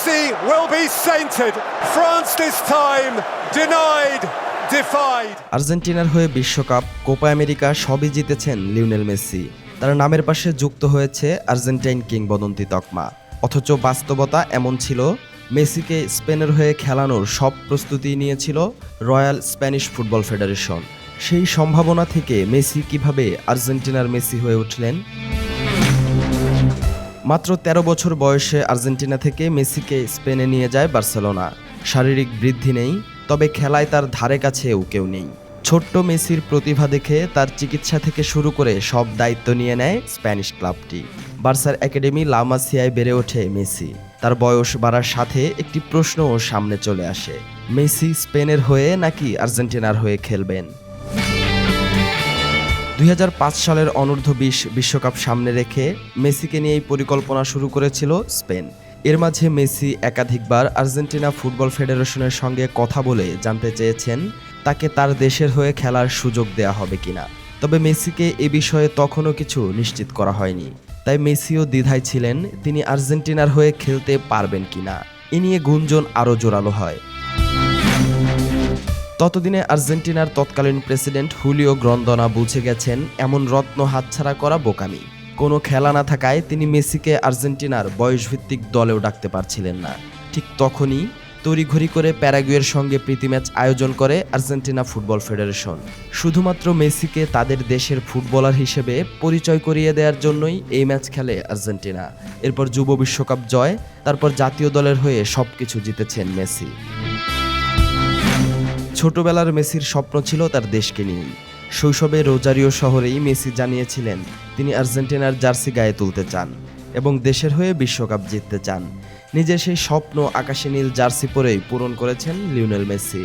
Messi will be sainted. France this time denied, defied. আর্জেন্টিনার হয়ে বিশ্বকাপ কোপা আমেরিকা সবই জিতেছেন লিওনেল মেসি তার নামের পাশে যুক্ত হয়েছে আর্জেন্টাইন কিংবদন্তি তকমা অথচ বাস্তবতা এমন ছিল মেসিকে স্পেনের হয়ে খেলানোর সব প্রস্তুতি নিয়েছিল রয়্যাল স্প্যানিশ ফুটবল ফেডারেশন সেই সম্ভাবনা থেকে মেসি কীভাবে আর্জেন্টিনার মেসি হয়ে উঠলেন মাত্র ১৩ বছর বয়সে আর্জেন্টিনা থেকে মেসিকে স্পেনে নিয়ে যায় বার্সেলোনা। শারীরিক বৃদ্ধি নেই, তবে খেলায় তার ধারে কাছেও কেউ নেই। ছোট্ট মেসির প্রতিভা দেখে তার চিকিৎসা থেকে শুরু করে সব দায়িত্ব নিয়ে নেয় স্প্যানিশ ক্লাবটি। বার্সার একাডেমি লামাসিয়ায় বেড়ে ওঠে মেসি। তার বয়স বাড়ার সাথে একটি প্রশ্নও সামনে চলে আসে, মেসি স্পেনের হয়ে নাকি আর্জেন্টিনার হয়ে খেলবেন? দুই হাজার পাঁচ সালের অনূর্ধ্ব বিশ বিশ্বকাপ সামনে রেখে মেসিকে নিয়ে এই পরিকল্পনা শুরু করেছিল স্পেন। এর মাঝে মেসি একাধিকবার আর্জেন্টিনা ফুটবল ফেডারেশনের সঙ্গে কথা বলে জানতে চেয়েছেন তাকে তার দেশের হয়ে খেলার সুযোগ দেয়া হবে কিনা। তবে মেসিকে এ বিষয়ে তখনও কিছু নিশ্চিত করা হয়নি। তাই মেসিও দ্বিধায় ছিলেন তিনি আর্জেন্টিনার হয়ে খেলতে পারবেন কিনা। এ নিয়ে গুঞ্জন আরও জোরালো হয়। ততদিনে আর্জেন্টিনার তৎকালীন প্রেসিডেন্ট হুলিও গ্রন্দনা বুঝে গেছেন, এমন রত্ন হাতছাড়া করা বোকামি। কোনো খেলা না থাকায় তিনি মেসিকে আর্জেন্টিনার বয়সভিত্তিক দলেও ডাকতে পারছিলেন না। ঠিক তখনই তড়িঘড়ি করে প্যারাগুয়ের সঙ্গে প্রীতি ম্যাচ আয়োজন করে আর্জেন্টিনা ফুটবল ফেডারেশন। শুধুমাত্র মেসিকে তাদের দেশের ফুটবলার হিসেবে পরিচয় করিয়ে দেওয়ার জন্যই এই ম্যাচ খেলে আর্জেন্টিনা। এরপর যুব বিশ্বকাপ জয়, তারপর জাতীয় দলের হয়ে সবকিছু জিতেছেন মেসি। ছোটবেলার মেসির স্বপ্ন ছিল তার দেশকে নিয়ে। শৈশবে রোজারিও শহরেই মেসি জানিয়েছিলেন তিনি আর্জেন্টিনার জার্সি গায়ে তুলতে চান এবং দেশের হয়ে বিশ্বকাপ জিততে চান। নিজের সেই স্বপ্ন আকাশে নীল জার্সি পরেই পূরণ করেছেন লিওনেল মেসি।